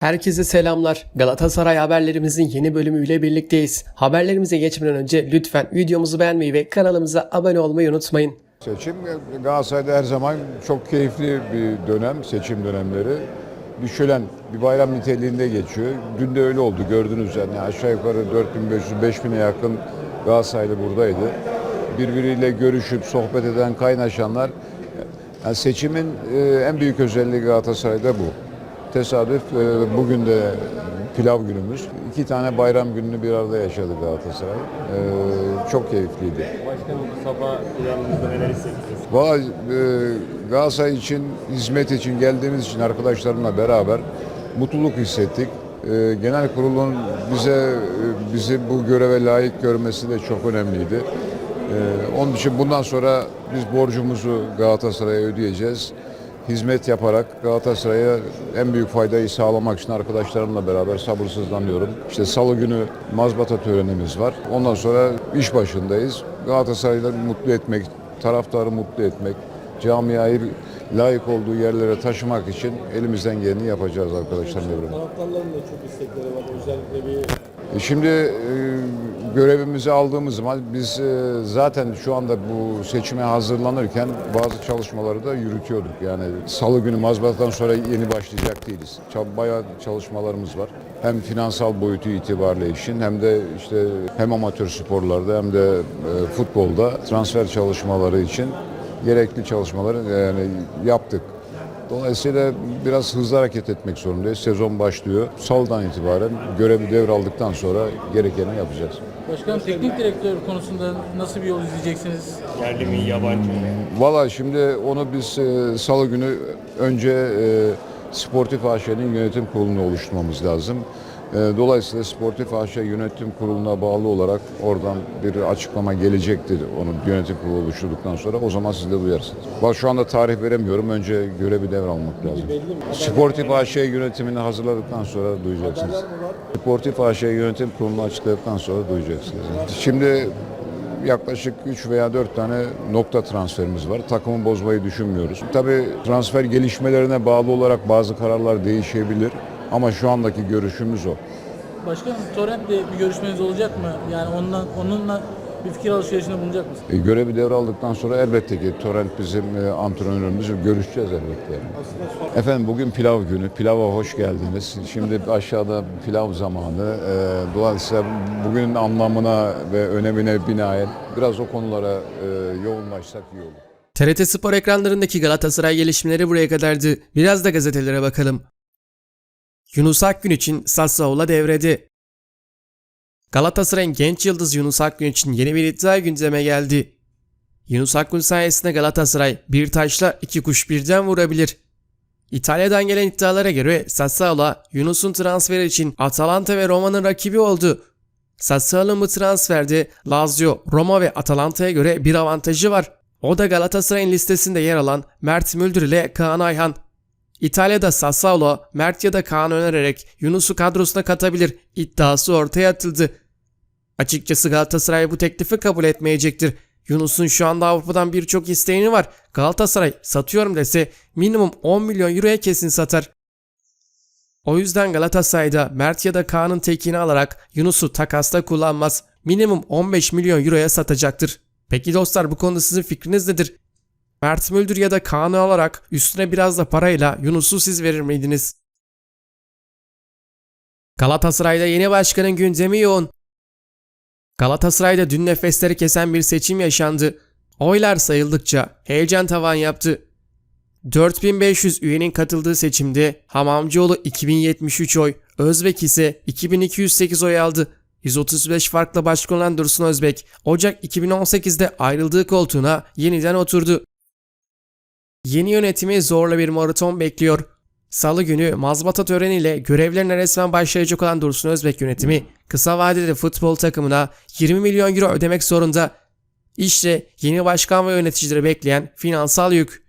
Herkese selamlar. Galatasaray haberlerimizin yeni bölümüyle birlikteyiz. Haberlerimize geçmeden önce lütfen videomuzu beğenmeyi ve kanalımıza abone olmayı unutmayın. Seçim Galatasaray'da her zaman çok keyifli bir dönem, seçim dönemleri. Düşülen bir bayram niteliğinde geçiyor. Dün de öyle oldu gördünüz yani aşağı yukarı 4500-5000'e yakın Galatasaraylı buradaydı. Birbiriyle görüşüp sohbet eden, kaynaşanlar. Yani seçimin e, en büyük özelliği Galatasaray'da bu. Tesadüf e, bugün de pilav günümüz. İki tane bayram gününü bir arada yaşadı Galatasaray. E, çok keyifliydi. Başkanım bu sabah uyandığınızda neler hissettiniz? Valla e, Galatasaray için, hizmet için geldiğimiz için arkadaşlarımla beraber mutluluk hissettik. E, genel kurulun bize e, bizi bu göreve layık görmesi de çok önemliydi. Onun için bundan sonra biz borcumuzu Galatasaray'a ödeyeceğiz. Hizmet yaparak Galatasaray'a en büyük faydayı sağlamak için arkadaşlarımla beraber sabırsızlanıyorum. İşte salı günü mazbata törenimiz var. Ondan sonra iş başındayız. Galatasaray'ı mutlu etmek, taraftarı mutlu etmek, camiayı layık olduğu yerlere taşımak için elimizden geleni yapacağız beraber. Taraftarların da çok istekleri var. Özellikle bir E Şimdi e, görevimizi aldığımız zaman biz e, zaten şu anda bu seçime hazırlanırken bazı çalışmaları da yürütüyorduk. Yani salı günü mazbatadan sonra yeni başlayacak değiliz. Bayağı çalışmalarımız var. Hem finansal boyutu itibariyle işin hem de işte hem amatör sporlarda hem de e, futbolda transfer çalışmaları için gerekli çalışmaları yani yaptık. Dolayısıyla biraz hızlı hareket etmek zorundayız. Sezon başlıyor. Salıdan itibaren görevi devraldıktan sonra gerekeni yapacağız. Başkanım teknik direktör konusunda nasıl bir yol izleyeceksiniz? yerli mi yabancı mı? Valla şimdi onu biz e, salı günü önce e, Sportif AŞ'nin yönetim kurulunu oluşturmamız lazım. E, dolayısıyla Sportif AŞ yönetim kuruluna bağlı olarak oradan bir açıklama gelecektir onu yönetim kurulu oluşturduktan sonra. O zaman siz de duyarsınız. Bak şu anda tarih veremiyorum. Önce görevi devralmak lazım. Sportif AŞ yönetimini hazırladıktan sonra duyacaksınız. Sportif AŞ yönetim kurulunu açıkladıktan sonra duyacaksınız. Şimdi yaklaşık 3 veya 4 tane nokta transferimiz var. Takımı bozmayı düşünmüyoruz. Tabii transfer gelişmelerine bağlı olarak bazı kararlar değişebilir ama şu andaki görüşümüz o. Başkanım Torrent'le bir görüşmeniz olacak mı? Yani onunla, onunla bir fikir alışverişinde bulunacak mısınız? E, görevi devraldıktan sonra elbette ki Torrent bizim e, antrenörümüz. Görüşeceğiz elbette. Yani. Efendim bugün pilav günü. Pilava hoş geldiniz. Şimdi aşağıda pilav zamanı. E, dolayısıyla bugünün anlamına ve önemine binaen biraz o konulara e, yoğunlaşsak iyi olur. TRT Spor ekranlarındaki Galatasaray gelişmeleri buraya kadardı. Biraz da gazetelere bakalım. Yunus Akgün için Sassuolo devrede. Galatasaray'ın genç yıldız Yunus Akgün için yeni bir iddia gündeme geldi. Yunus Akgün sayesinde Galatasaray bir taşla iki kuş birden vurabilir. İtalya'dan gelen iddialara göre Sassuolo, Yunus'un transferi için Atalanta ve Roma'nın rakibi oldu. Sassuolo'nun bu transferde Lazio, Roma ve Atalanta'ya göre bir avantajı var. O da Galatasaray'ın listesinde yer alan Mert Müldür ile Kaan Ayhan. İtalya'da Sassuolo, Mert ya da Kaan önererek Yunus'u kadrosuna katabilir iddiası ortaya atıldı. Açıkçası Galatasaray bu teklifi kabul etmeyecektir. Yunus'un şu anda Avrupa'dan birçok isteğini var. Galatasaray satıyorum dese minimum 10 milyon euroya kesin satar. O yüzden Galatasaray'da Mert ya da Kaan'ın tekini alarak Yunus'u takasta kullanmaz. Minimum 15 milyon euroya satacaktır. Peki dostlar bu konuda sizin fikriniz nedir? Mert Müldür ya da Kaan'ı alarak üstüne biraz da parayla Yunus'u siz verir miydiniz? Galatasaray'da yeni başkanın gündemi yoğun. Galatasaray'da dün nefesleri kesen bir seçim yaşandı. Oylar sayıldıkça heyecan tavan yaptı. 4500 üyenin katıldığı seçimde Hamamcıoğlu 2073 oy, Özbek ise 2208 oy aldı. 135 farkla başkan olan Dursun Özbek, Ocak 2018'de ayrıldığı koltuğuna yeniden oturdu. Yeni yönetimi zorla bir maraton bekliyor. Salı günü mazbata töreniyle görevlerine resmen başlayacak olan Dursun Özbek yönetimi kısa vadede futbol takımına 20 milyon euro ödemek zorunda. İşte yeni başkan ve yöneticileri bekleyen finansal yük.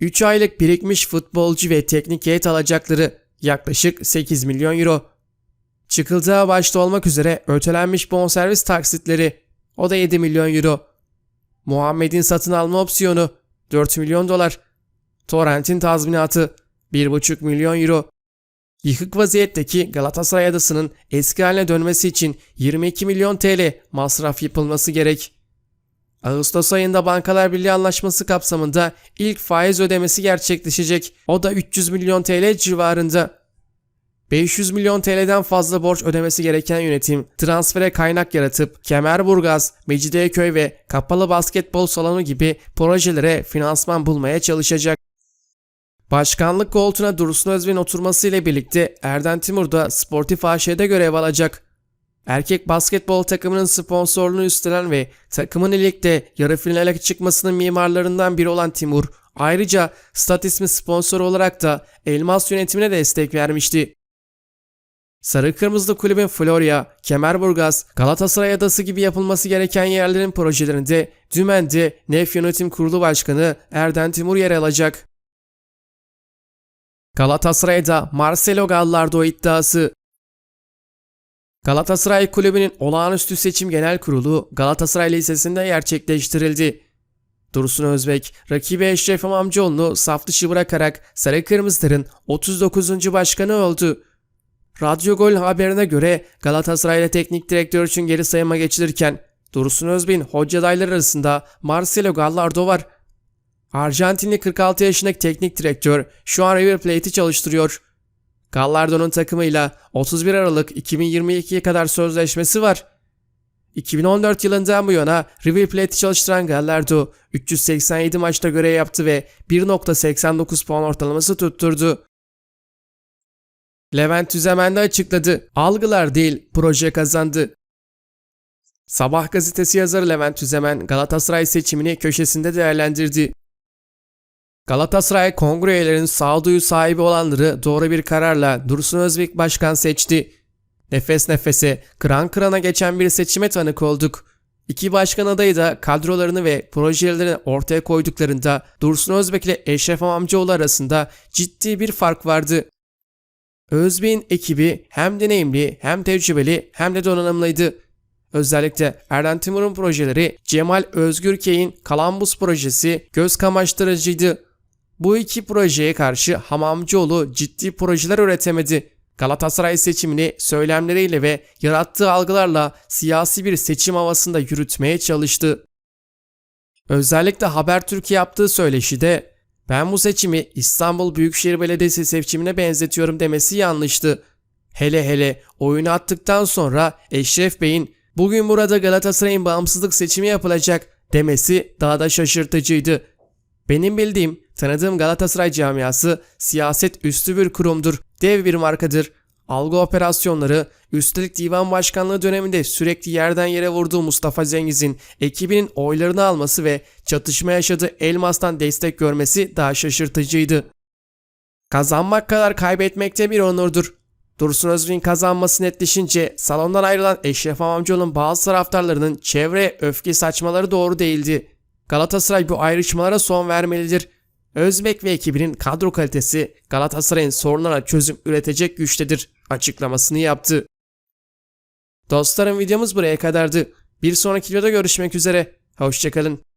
3 aylık birikmiş futbolcu ve teknik heyet alacakları yaklaşık 8 milyon euro. Çıkıldığı başta olmak üzere ötelenmiş bonservis taksitleri o da 7 milyon euro. Muhammed'in satın alma opsiyonu 4 milyon dolar. Torrent'in tazminatı 1,5 milyon euro. Yıkık vaziyetteki Galatasaray adasının eski haline dönmesi için 22 milyon TL masraf yapılması gerek. Ağustos ayında Bankalar Birliği anlaşması kapsamında ilk faiz ödemesi gerçekleşecek. O da 300 milyon TL civarında. 500 milyon TL'den fazla borç ödemesi gereken yönetim transfere kaynak yaratıp Kemerburgaz, Mecidiyeköy ve kapalı basketbol salonu gibi projelere finansman bulmaya çalışacak. Başkanlık koltuğuna Dursun Özbek'in oturması ile birlikte Erden Timur da Sportif AŞ'de görev alacak. Erkek basketbol takımının sponsorluğunu üstlenen ve takımın ligde yarı finale çıkmasının mimarlarından biri olan Timur, ayrıca Stat ismi sponsor olarak da Elmas yönetimine destek vermişti. Sarı Kırmızılı Kulübün Florya, Kemerburgaz, Galatasaray Adası gibi yapılması gereken yerlerin projelerinde Dümen'de Nef Yönetim Kurulu Başkanı Erden Timur yer alacak. Galatasaray'da Marcelo Gallardo iddiası Galatasaray Kulübü'nün olağanüstü seçim genel kurulu Galatasaray Lisesi'nde gerçekleştirildi. Dursun Özbek, rakibi Eşref Amamcıoğlu'nu saf dışı bırakarak Sarı Kırmızıların 39. başkanı oldu. Radyo Gol haberine göre Galatasaray'da teknik direktör için geri sayıma geçilirken Dursun Özbek'in hoca adayları arasında Marcelo Gallardo var. Arjantinli 46 yaşındaki teknik direktör şu an River Plate'i çalıştırıyor. Gallardo'nun takımıyla 31 Aralık 2022'ye kadar sözleşmesi var. 2014 yılından bu yana River Plate'i çalıştıran Gallardo 387 maçta görev yaptı ve 1.89 puan ortalaması tutturdu. Levent Tüzemen de açıkladı. Algılar değil, proje kazandı. Sabah gazetesi yazarı Levent Tüzemen Galatasaray seçimini köşesinde değerlendirdi. Galatasaray kongre üyelerinin sağduyu sahibi olanları doğru bir kararla Dursun Özbek başkan seçti. Nefes nefese, kıran kırana geçen bir seçime tanık olduk. İki başkan adayı da kadrolarını ve projelerini ortaya koyduklarında Dursun Özbek ile Eşref Amamcıoğlu arasında ciddi bir fark vardı. Özbek'in ekibi hem deneyimli hem tecrübeli hem de donanımlıydı. Özellikle Erden Timur'un projeleri Cemal Özgürkey'in Kalambus projesi göz kamaştırıcıydı. Bu iki projeye karşı Hamamcıoğlu ciddi projeler üretemedi. Galatasaray seçimini söylemleriyle ve yarattığı algılarla siyasi bir seçim havasında yürütmeye çalıştı. Özellikle Habertürk'e yaptığı söyleşide ben bu seçimi İstanbul Büyükşehir Belediyesi seçimine benzetiyorum demesi yanlıştı. Hele hele oyunu attıktan sonra Eşref Bey'in bugün burada Galatasaray'ın bağımsızlık seçimi yapılacak demesi daha da şaşırtıcıydı. Benim bildiğim, tanıdığım Galatasaray camiası siyaset üstü bir kurumdur, dev bir markadır. Algı operasyonları, üstelik divan başkanlığı döneminde sürekli yerden yere vurduğu Mustafa Cengiz'in ekibinin oylarını alması ve çatışma yaşadığı Elmas'tan destek görmesi daha şaşırtıcıydı. Kazanmak kadar kaybetmekte bir onurdur. Dursun Özbek'in kazanması netleşince salondan ayrılan Eşref Amamcıoğlu'nun bazı taraftarlarının çevre öfke saçmaları doğru değildi. Galatasaray bu ayrışmalara son vermelidir. Özbek ve ekibinin kadro kalitesi Galatasaray'ın sorunlara çözüm üretecek güçtedir açıklamasını yaptı. Dostlarım videomuz buraya kadardı. Bir sonraki videoda görüşmek üzere. Hoşçakalın.